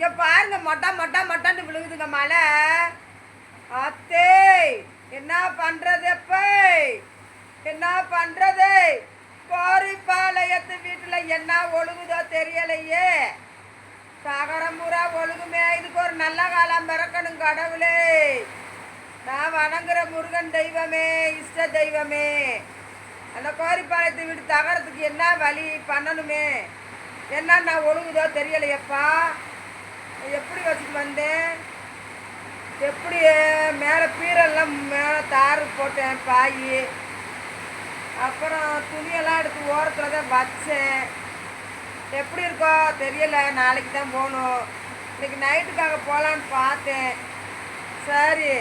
இங்க பாருங்க மொட்டா மொட்டா மொட்டான்னு விழுகுதுங்க மழை அத்தே என்ன பண்றது எப்ப என்ன பண்றது? கோரிப்பாளையத்து வீட்டுல என்ன ஒழுகுதோ தெரியலையே. சகரமுறா ஒழுகுமே. இதுக்கு ஒரு நல்ல காலம் பிறக்கணும் கடவுளே. நான் வணங்குற முருகன் தெய்வமே இஷ்ட தெய்வமே. அந்த கோரிப்பாளையத்தை வீடு தகரத்துக்கு என்ன வழி பண்ணணுமே? என்ன நான் ஒழுகுதோ தெரியலையப்பா? எப்படி வச்சுட்டு வந்தேன்? எப்படி மேலே பீரெல்லாம் மேலே தார் போட்டேன் பாய். அப்புறம் துணியெல்லாம் எடுத்து ஓரத்தில் தான் வச்சேன். எப்படி இருக்கோ தெரியல நாளைக்கு தான் போகணும். இன்றைக்கி நைட்டுக்காக போகலான்னு பார்த்தேன். சரி.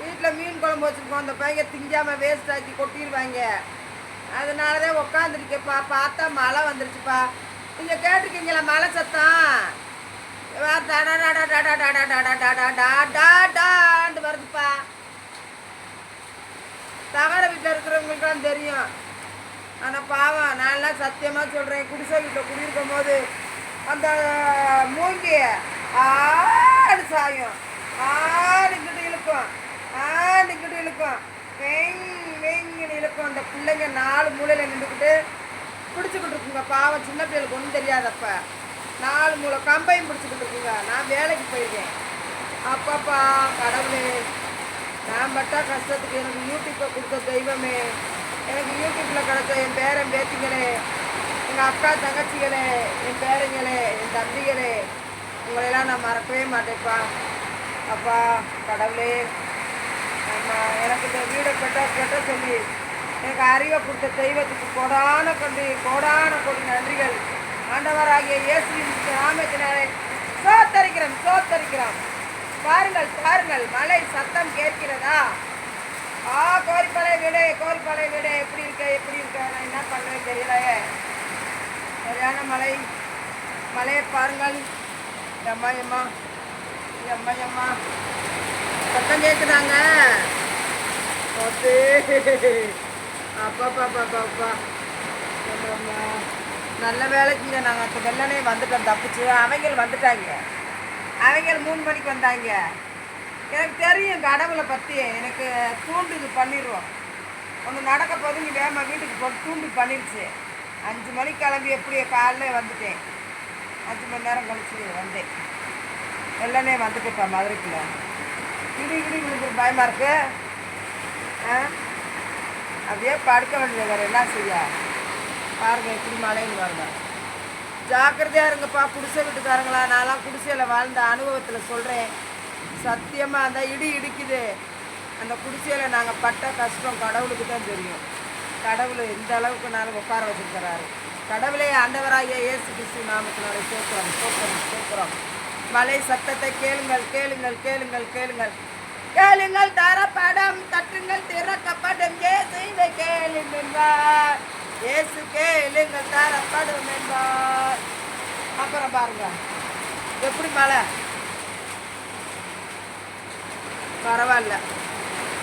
வீட்டில் மீன் குழம்பு வச்சுருக்கோம். அந்த பையன் திங்காமல் வேஸ்ட் ஆக்கி கொட்டிடுவாங்க அதனால தான் உக்காந்துருக்கேப்பா பார்த்தா மழை வந்துருச்சுப்பா. நீங்கள் கேட்டிருக்கீங்களா மழை சத்தம்? வருதுப்பா தகர வீட்டில் இருக்கிறவங்களுக்குலாம் தெரியும் ஆனால் பாவம் நான்லாம் சத்தியமாக சொல்கிறேன் குடிசை வீட்டில் குடியிருக்கும் போது அந்த மூங்கி ஆடு சாயும் ஆடுக்கிட்டு இழுக்கும் ஆடுக்கிட்டு இழுக்கும் வெங் வெங்கின்னு இழுக்கும் அந்த பிள்ளைங்க நாலு மூலையில் நின்றுக்கிட்டு பிடிச்சிக்கிட்டு இருக்குங்க பாவம் சின்ன பிள்ளைகளுக்கு ஒன்றும் தெரியாதப்ப நாலு மூளை கம்பையும் பிடிச்சிக்கிட்டு இருக்குங்க நான் வேலைக்கு போயிருக்கேன். அப்பப்பா கடவுளே. நான் பட்டா கஷ்டத்துக்கு எனக்கு யூடியூப்பை கொடுத்த தெய்வமே. எனக்கு யூடியூப்பில் கிடைச்ச என் பேரன் பேத்திங்களே எங்கள் அக்கா தங்கச்சிகளே என் பேரங்களே என் தம்பிகளே உங்களையெல்லாம் நான் மறக்கவே மாட்டேன்ப்பா. அப்பா கடவுளே. நம்ம எனக்கு இந்த வீடை கெட்ட கெட்ட சொல்லி எனக்கு அறிவை கொடுத்த தெய்வத்துக்கு கோடான கொண்டு கோடான கொடி நன்றிகள். ஆண்டவராகிய இயேசுவின் நாமத்தினாலே சோத்தரிக்கிறோம் சோத்தரிக்கிறோம். பாருங்கள் பாருங்கள் மலை சத்தம் கேட்கிறதா? ஆ கோரிப்பாளைய வீடு கோரிப்பாளைய வீடு. எப்படி இருக்க எப்படி இருக்க? நான் என்ன பண்ணுறேன் தெரியலையே. சரியான மலை மலையை பாருங்கள். எம்மா எம்மா எம்மா எம்மா சத்தம் கேட்குதாங்க அப்பா அப்பா அப்பா அப்பா. அப்பா நல்ல வேலைக்குங்க நாங்கள் இப்போ வெள்ளனே வந்துட்டோம் தப்பிச்சு. அவங்க வந்துட்டாங்க. அவங்க மூணு மணிக்கு வந்தாங்க. எனக்கு தெரியும் கடவுளை பற்றி எனக்கு தூண்டுது பண்ணிடுவோம் ஒன்று நடக்க போது நீ வேகமாக வீட்டுக்கு போட்டு தூண்டு பண்ணிடுச்சு. அஞ்சு மணிக்கு கிளம்பி எப்படி காலைல வந்துட்டேன். அஞ்சு மணி நேரம் கழிச்சு வந்தேன். வெள்ளனே வந்துட்டுப்பா மதுரைக்குள்ள. இடி இடி உங்களுக்கு பயமாக இருக்கு? ஆ? அப்படியே படுக்க வேண்டியது வேறு என்ன செய்ய? பாருங்க எப்படி மழைன்னு பாருங்க ஜாக்கிரதையாக இருங்கப்பா குடிசை வீட்டுக்காரங்களா நான்லாம் குடிசையில் வாழ்ந்த அனுபவத்தில் சொல்கிறேன் சத்தியமாக அந்த இடி இடிக்குது. அந்த குடிசையில் நாங்கள் பட்ட கஷ்டம் கடவுளுக்கு தான் தெரியும். கடவுள் எந்த அளவுக்கு நாங்கள் உட்கார வச்சிருக்கிறாரு. கடவுளே ஆண்டவராகிய இயேசு கிறிஸ்து நாமத்தினாலே சோத்திரம் சோத்திரம் சோத்திரம் மலை சத்தத்தை கேளுங்கள் கேளுங்கள் கேளுங்கள் கேளுங்கள். கேளுங்கள் தரப்படம் தட்டுங்கள் திறக்கப்படும். இயேசு இதை இயேசுக்கே என்பார் தார் கேளுங்கள் தரப்படும் என்பார் அப்புறம் பாருங்க. எப்படி மழை? பரவாயில்ல.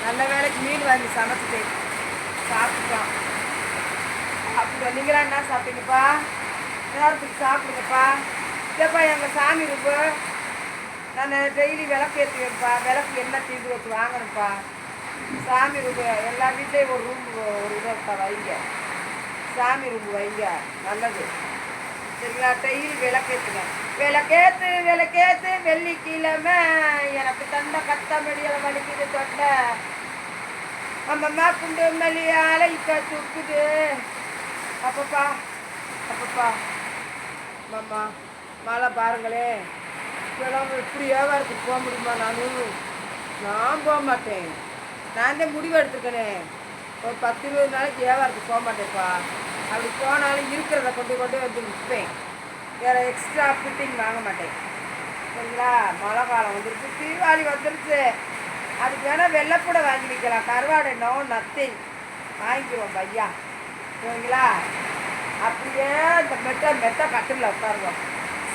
நல்ல வேலைக்கு மீன் வாங்கி சமைச்சிட்டேன். சாப்பிட்டோம் சாப்பிட்டோம் நீங்களாம் என்ன சாப்பிட்டீங்கப்பா? நேரத்துக்கு சாப்பிடுங்கப்பா. இல்லைப்பா எங்கள் சாமி இருப்பு நான் டெய்லி விளக்கு ஏற்றி வைப்பா விளக்கு என்ன தீர்வு வச்சு வாங்கணும்ப்பா. சாமி ரூபு எல்லா வீட்லேயும் ஒரு ரூம் ஒரு இதை இருக்கா வைங்க. சாமி ரூம் வைங்க. நல்லது. சரிங்களா? டெய்லி விளக்கேற்றுங்க விளக்கேத்து விளக்கேத்து வெள்ளிக்கிழமை எனக்கு தந்த கத்தமடியில் முடியல வலிக்குது தொண்டை. அம்மம்மா குண்டு மல்லியால் இப்போ துக்குது அப்பப்பா அப்பப்பா. அம்மம்மா மழை பாருங்களே. இப்போலாம் இப்படி வியாபாரத்துக்கு போக முடியுமா? நானும் நான் போக மாட்டேன். நான் தான் முடிவு எடுத்துருக்கேனே. ஒரு பத்து இருபது நாளைக்கு வியாபாரத்துக்கு போக மாட்டேன்ப்பா. அப்படி போனாலும் இருக்கிறத கொண்டு கொண்டு வந்து விற்பேன். வேறு எக்ஸ்ட்ரா ஃபிட்டிங் வாங்க மாட்டேன். சரிங்களா? மழை காலம் வந்துருச்சு தீபாவளி வந்துருச்சு. அதுக்கு வேணால் வெள்ளைப்பூடை வாங்கி வைக்கலாம் கருவாடை நோ நத்திங் வாங்கிக்குவோம் பையா. சரிங்களா? அப்படியே இந்த மெத்த மெத்த கட்டில் உட்காருவோம்.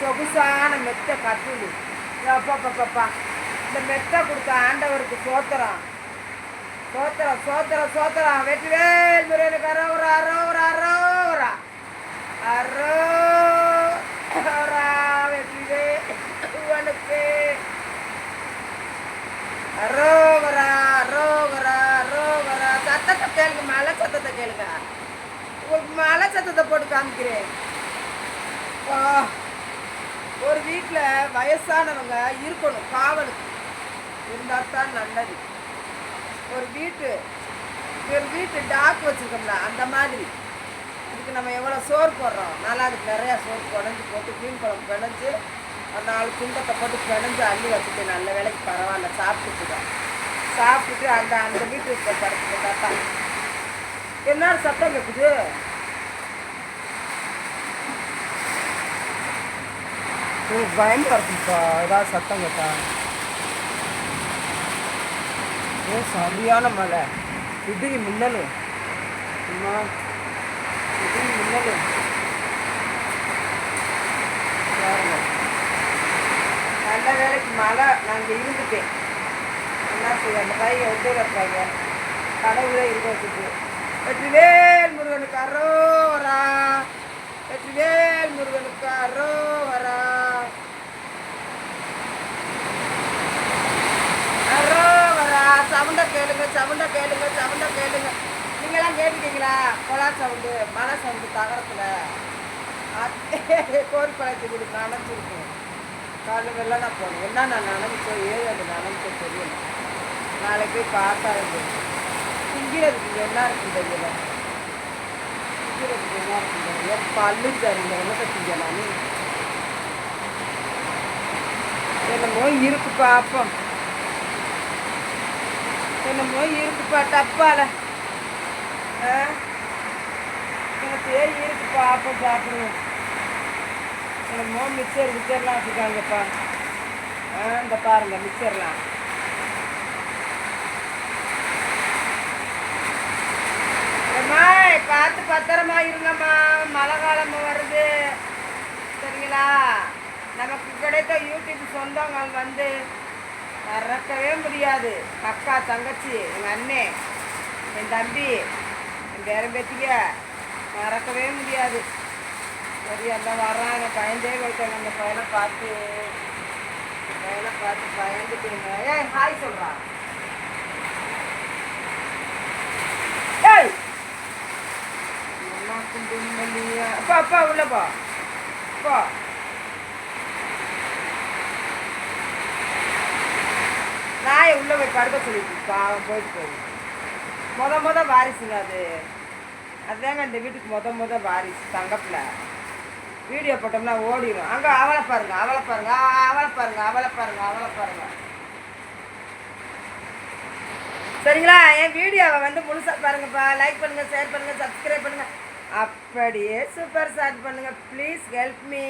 சொகுசான மெத்த கட்டில். அப்பா இந்த மெத்த கொடுத்த ஆண்டவருக்கு சோத்திரம். சோத்திரம் சோத்திரம் சோத்திரம். வெற்றிவேல் முறையில் அரோரா அரோரா அரோரா அரோரா வெற்றிவேல் கேளுங்க மழை சத்தத்தை போட்டு காமிக்கிறேன் ஒரு வீட்டில் வயசானவங்க இருக்கணும் காவலுக்கு இருந்தால் தான் நல்லது ஒரு வீட்டு ஒரு வீட்டு டாக் வச்சுருக்கோம்ல அந்த மாதிரி இதுக்கு நம்ம எவ்வளோ சோறு போடுறோம் நல்லா அதுக்கு நிறையா சோறு குழஞ்சி போட்டு மீன் குழம்பு பிணைஞ்சு ஒரு நாலு குண்டத்தை போட்டு பிணைஞ்சு அள்ளி வச்சுட்டு நல்ல வேலைக்கு பரவாயில்ல சாப்பிட்டுட்டு சாப்பிட்டுட்டு அந்த அந்த வீட்டுக்கு போய் படுத்துட்டு தான் என்ன சத்தம் கேட்குது எனக்கு பயமாக இருக்குப்பா ஏதாவது சத்தம் கேட்டா. ஏ சரியான மழை. இடிக்கு மின்னலு. அம்மா இடிக்கு நல்ல வேலைக்கு மழை. நாங்கள் இருந்துட்டேன். என்ன செய்ய? அந்த பையன் ஒட்டே வைப்பாங்க கடவுளே இருக்க வச்சுட்டு. வெற்றிவேல் முருகனுக்கு அரோரா வெற்றிவேல் முருகனுக்கு அரோவரா. அரோவரா. சவுண்ட கேளுங்க சவுண்ட கேளுங்க சவுண்ட கேளுங்க. நீங்களாம் கேட்டுட்டீங்களா? கொலா சவுண்டு மழை சவுண்டு தகரத்தில். கோரிப்பாளையத்து வீடு நனைஞ்சிருக்கேன் காலைல நான் போனேன் என்ன நான் நனைஞ்சோம் ஏது அது நனைஞ்சோ தெரியல. நாளைக்கு போய் பார்த்தா தெரியும். திங்கிறதுக்கு என்ன இருக்கும் தெரியல திங்கிறதுக்கு என்ன இருக்கும் பல்லு தருங்க என்ன திங்கலாம் என்னமோ இருக்கு பாப்போம். என்னமோ இருக்குப்பா டப்பால. ஆ? எனக்கு இருக்கு பாப்போம் சாப்பிடுவோம் என்னமோ மிக்சர் மிக்சர்லாம் வச்சுருக்காங்கப்பா. ஆ இந்த பாருங்க மிக்சர்லாம் அம்மா பார்த்து பத்திரமா இருங்கம்மா. மழை காலம் வருது. சரிங்களா? நமக்கு கிடைத்த யூடியூப் சொந்தங்கள் வந்து மறக்கவே முடியாது. அக்கா தங்கச்சி எங்கள் அண்ணே என் தம்பி என் பேரன் மறக்கவே முடியாது. சரி எல்லாம் வர்றாங்க. பயந்தே போயிட்டாங்க அந்த பையனை பார்த்து பையனை பார்த்து பயந்துட்டீங்க. ஏன் ஹாய் சொல்கிறான் அப்பா அப்பா உள்ளப்பா போ போ நாயை உள்ள போய் படுக்க சொல்லிட்டு பாவம் போயிட்டு போகுது மொத மொத வாரிசுங்க அது அதுதாங்க இந்த வீட்டுக்கு முத முத வாரிசு தங்கப்பில் வீடியோ போட்டோம்னா ஓடிடும் அங்கே அவளை பாருங்க அவளை பாருங்க அவளை பாருங்க. அவளை பாருங்க அவளை பாருங்க சரிங்களா என் வீடியோவை வந்து முழுசாக பாருங்கப்பா லைக் பண்ணுங்கள் ஷேர் பண்ணுங்க சப்ஸ்கிரைப் பண்ணுங்கள் அப்படியே சூப்பர் ஸ்டார்ட் பண்ணுங்க ப்ளீஸ் ஹெல்ப் மீ